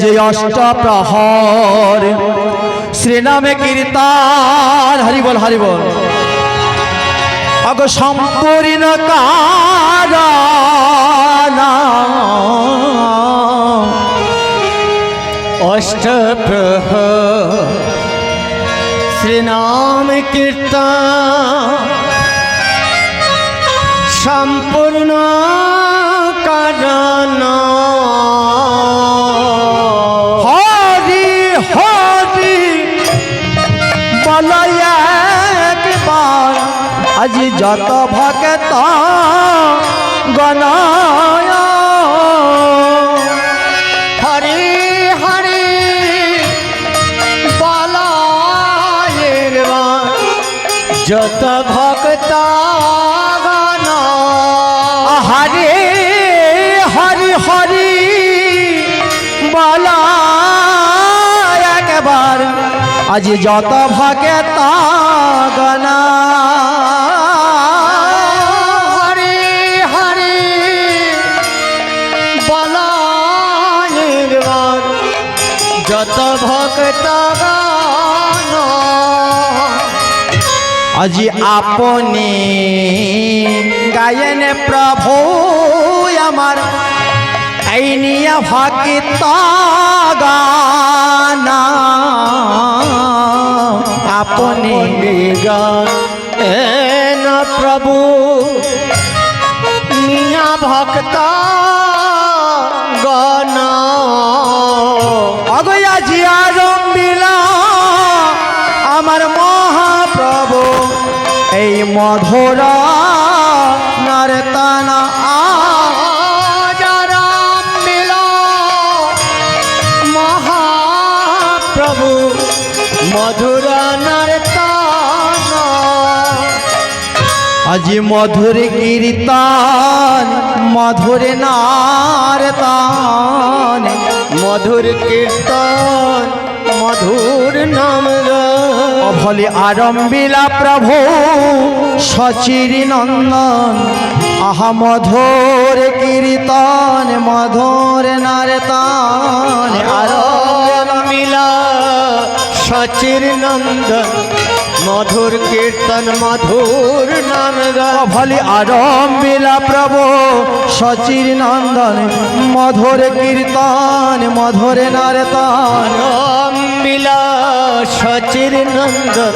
যে অষ্ট প্রহর শ্রীনামে কীর্তন। হরি বল হরি বল। অগ সম্পূর্ণ অষ্টপ্রহ শ্রীনাম কীর্তন। সম্পূর্ণ কারণ। যত ভক্ত গণয়। হরি হরি, বলায়ের যত ভক্ত হরে, হরি হরি বলা একবার। আজ যত ভক্ত গণা যত ভক্ত আজি আপনি গায়েন প্রভু আমার, এই নিয়ে ভক্ত গানা। আপনি গান প্রভু মিয়া ভক্ত মধুর নর্তনা আজারাম মিল। মহাপ্রভু, মধুর নর্তন। আজি মধুর কীর্তন, মধুর নারতন। মধুর কীর্তন, মধুর নাম অভলি আরম্বিলা প্রভু সচির নন্দন। আহা মধুর কীর্তন মধুর নারতন। আরম্বিলা সচির নন্দন। মধুর কীর্তন মধুর নাম। অভলি আরম্বিলা প্রভু সচির নন্দন মধুর কীর্তন মধুর নারতন মিলা সচির নন্দন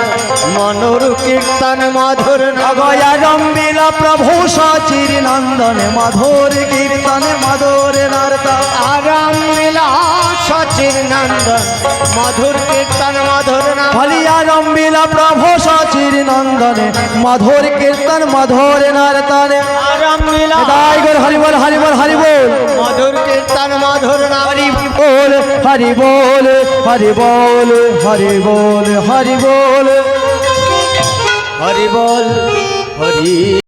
মনোর কীর্তন মধুর নাম অগয়া রম্বিলা প্রভু সচির নন্দন মধুর কীর্তন মধুর নারতন আরাম মিলা সচির নন্দন মধুর কীর্তন মধুর হলিয়া রম্বিলা প্রভু সচির নন্দনে মধুর কীর্তন মধুর নারতনে মিলা দাই হরি বল হরি বল হরি বল মধুর কীর্তন মধুর নারী। বল হরি বল হরি বল হরি বল হরি বল হরি বল হরি